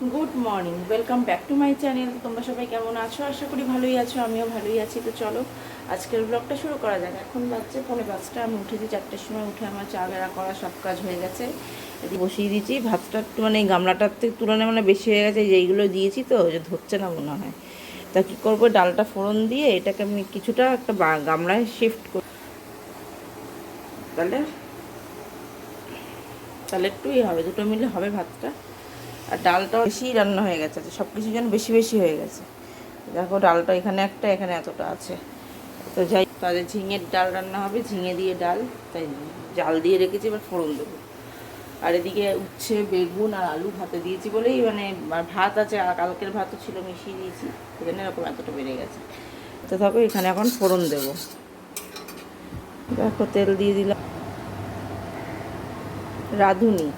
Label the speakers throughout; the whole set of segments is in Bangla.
Speaker 1: Good morning welcome back to my channel তোমরা সবাই কেমন আছো? আশা করি ভালোই আছো, আমিও ভালোই আছি। তো চলো, আজকের ব্লগটা শুরু করা যাক। এখন বাজছে পনেরো পাঁচটা, আমি উঠেছি চারটের সময়, উঠে আমার চা বেড়া করা সব কাজ হয়ে গেছে। বসিয়ে দিয়েছি। ভাতটা একটু মানে গামলাটার থেকে তুলনায় মানে বেশি হয়ে গেছে যেইগুলো দিয়েছি তো যে ধরছে না মনে হয়। তা কী করব? ডালটা ফোড়ন দিয়ে এটাকে আমি কিছুটা একটা গামলায় শিফট করি তাহলে? তাহলে একটুই হবে, দুটো মিলে হবে ভাতটা। আর ডালটাও বেশি রান্না হয়ে গেছে সব কিছু যেন বেশি বেশি হয়ে গেছে। দেখো ডালটা এখানে একটা, এখানে এতটা আছে। তো যাই তাদের ঝিঙের ডাল রান্না হবে, ঝিঙে দিয়ে ডাল, তাই জাল দিয়ে রেখেছি, এবার ফোড়ন দেবো। আর এদিকে উচ্ছে, বেগুন আর আলু ভাতে দিয়েছি বলেই মানে ভাত আছে কালকের ভাতও ছিল, মিশিয়ে দিয়েছি জন্য এরকম এতটা বেড়ে গেছে। তো থাকো এখানে এখন ফোড়ন দেবো। দেখো, তেল দিয়ে দিলাম। রাঁধুনি।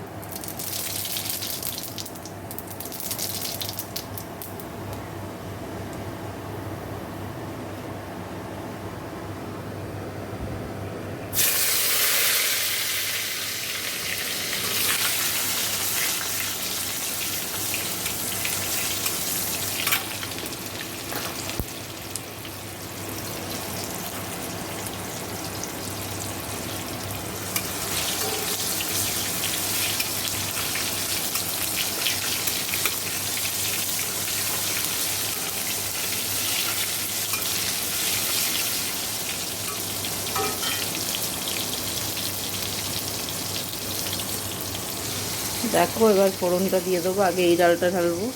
Speaker 1: দেখো এবার ফোড়নটা দিয়ে দেবো আগে এই ডালটা ঢালবো।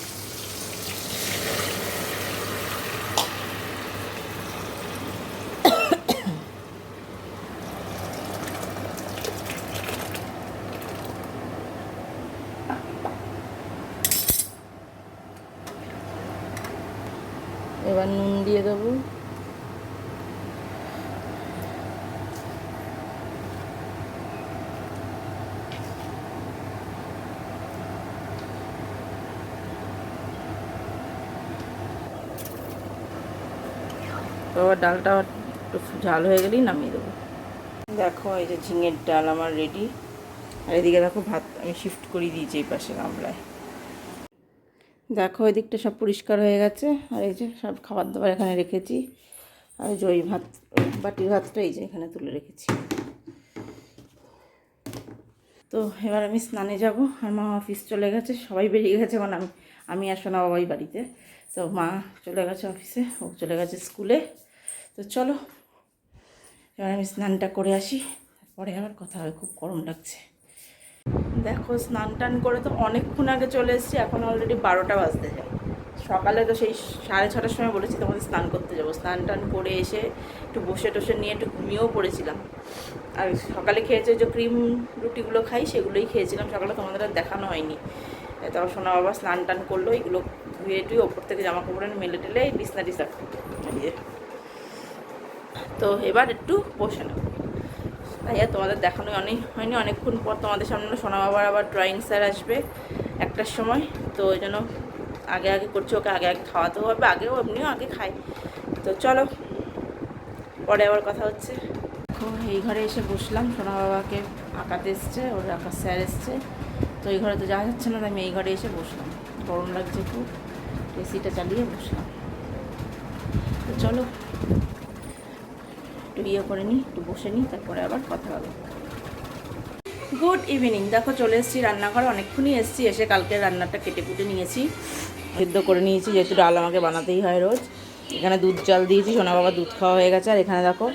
Speaker 1: এবার নুন দিয়ে দেবো। তো ডালটা একটু ঝাল হয়ে গেলেই নামিয়ে দেবো। দেখো, এই যে ঝিঙের ডাল আমার রেডি আর এদিকে দেখো ভাত আমি শিফট করে দিয়েছি এই পাশে গামলায়। দেখো ওই দিকটা সব পরিষ্কার হয়ে গেছে। আর এই যে সব খাবার দাবার এখানে রেখেছি। আর ওই ভাত, বাটির ভাতটা এই যে এখানে তুলে রেখেছি। তো এবার আমি স্নানে যাব। আর মা অফিস চলে গেছে। সবাই বেরিয়ে গেছে মানে আমি আমি আর সোনা বাবাই বাড়িতে। তো মা চলে গেছে অফিসে ও চলে গেছে স্কুলে তো চলো, এবার আমি স্নানটা করে আসি পরে আবার কথা হবে, খুব গরম লাগছে। দেখো, স্নান টান করে তো অনেকক্ষণ আগে চলে এসেছি, এখন অলরেডি বারোটা বাজতে যায়। সকালে তো সেই সাড়ে ছটার সময় বলেছি তোমাদের স্নান করতে যাব। স্নান টান করে এসে একটু বসে টসে নিয়ে একটু ঘুমিয়েও পড়েছিলাম। আর সকালে খেয়েছে যে ক্রিম রুটিগুলো খাই, সেগুলোই খেয়েছিলাম। সকালে তোমাদের আর দেখানো হয়নি। তারপর সোনা বাবা স্নান টান করল, এগুলো ধুয়ে টুয়ে ওপর থেকে জামা কাপড় মেলে টেলে বিছনা যে। তো এবার একটু বসে নেব আর তোমাদের দেখানো অনেক হয়নি, অনেকক্ষণ পর তোমাদের সামনে সোনা বাবার আবার ড্রয়িং স্যার আসবে একটার সময়। তো ওই জন্য আগে আগে করছে, ওকে আগে আগে খাওয়াতেও হবে, আগেও এমনিও আগে খাই তো চলো, পরে আবার কথা হচ্ছে। এই ঘরে এসে বসলাম, সোনা বাবাকে আঁকাতে এসছে, ওর আঁকার স্যার এসছে। তো এই ঘরে তো যাওয়া যাচ্ছে না আমি এই ঘরে এসে বসলাম। গরম লাগছে খুব এসিটা চালিয়ে বসলাম। তো চলো একটু ইয়ে করে নিই একটু বসে নিই তারপরে আবার কথা হবে। গুড ইভিনিং দেখো, চলে এসেছি রান্নাঘরে। অনেকক্ষণই এসেছি, এসে কালকে রান্নাটা কেটে কুটে নিয়েছি। সেদ্ধ করে নিয়েছি, যেহেতু ডাল আমাকে বানাতেই হয় রোজ। এখানে দুধ জল দিয়েছি, সোনা বাবা দুধ খাওয়া হয়ে গেছে। আর এখানে দেখো,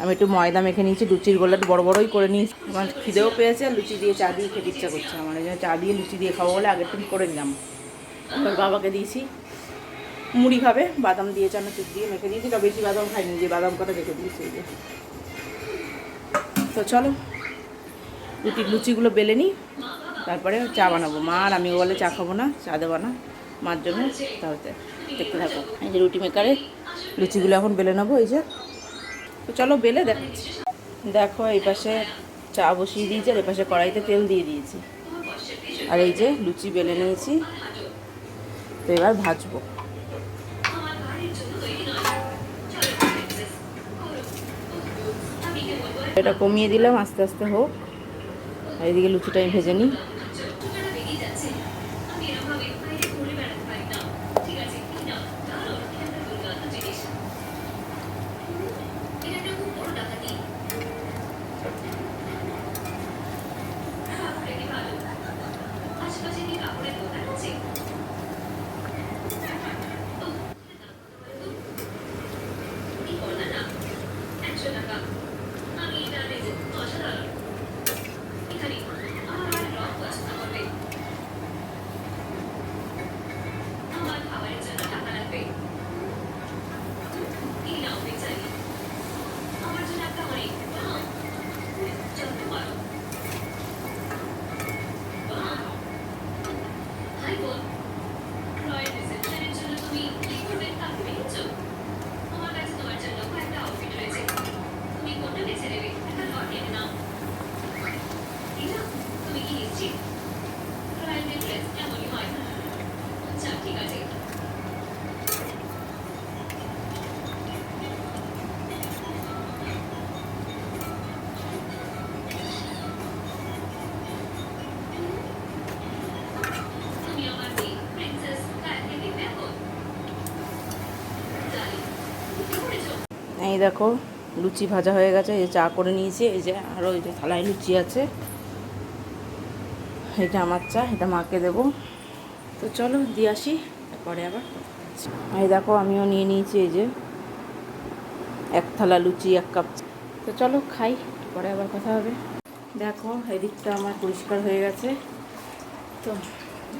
Speaker 1: আমি একটু ময়দা মেখে নিয়েছি, লুচির গোলা বড়ো বড়োই করে নিয়েছি। আমার খিদেও পেয়েছে, আর লুচি দিয়ে চা দিয়ে খেতে ইচ্ছা করছে আমার। জন্য চা দিয়ে লুচি দিয়ে খাব বলে আগের দিন করে নিলাম। ওর বাবাকে দিয়েছি। মুড়ি খাবে, বাদাম দিয়ে চানাচুর দিয়ে মেখে দিয়েছি তবে বেশি বাদাম খাইনি, যে বাদাম কটা রেখে দিয়েছি যে। তো চলো, রুটি লুচিগুলো বেলে নিই, তারপরে চা বানাবো। মা আর আমি বলে চা খাব না, চা দেবো না, মার জন্য তাহলে দেখতে থাকো। এই যে রুটি মেকারে লুচিগুলো এখন বেলে নেব, এই যে। তো চলো বেলে দেখাচ্ছি দেখো, এই পাশে চা বসিয়ে দিয়েছি, আর এই পাশে কড়াইতে তেল দিয়ে দিয়েছি। আর এই যে লুচি বেলে নিয়েছি, তো এবার ভাজবো। এটা কমিয়ে দিলাম আস্তে আস্তে হোক। এদিকে লুচিটা আমি ভেজে নিই। এই দেখো, লুচি ভাজা হয়ে গেছে, এই চা করে নিয়েছি, এই যে আরও এই যে থালায় লুচি আছে। এটা আমার চা, এটা মাকে দেবো। তো চলো, দিয়ে আসি, তারপরে আবার এই দেখো, আমিও নিয়ে নিয়েছি, এই যে এক থালা লুচি, এক কাপ তো চলো, খাই, পরে আবার কথা হবে। দেখো, এদিকটা আমার পরিষ্কার হয়ে গেছে। তো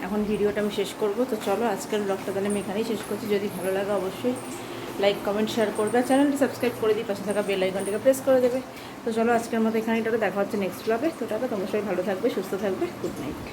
Speaker 1: এখন ভিডিওটা আমি শেষ করব। তো চলো, আজকের ব্লগটা তাহলে আমি এখানেই শেষ করছি। যদি ভালো লাগে অবশ্যই লাইক কমেন্ট শেয়ার করবে। আর চ্যানেলটি সাবস্ক্রাইব করে দিই পাশে থাকা বেল আইকনটিকে প্রেস করে দেবে। তো চলো আজকের মতো এখানে দেখা হচ্ছে নেক্সট ব্লগে তো টাটা, তোমরা সবাই ভালো থাকবে, সুস্থ থাকবে। Good night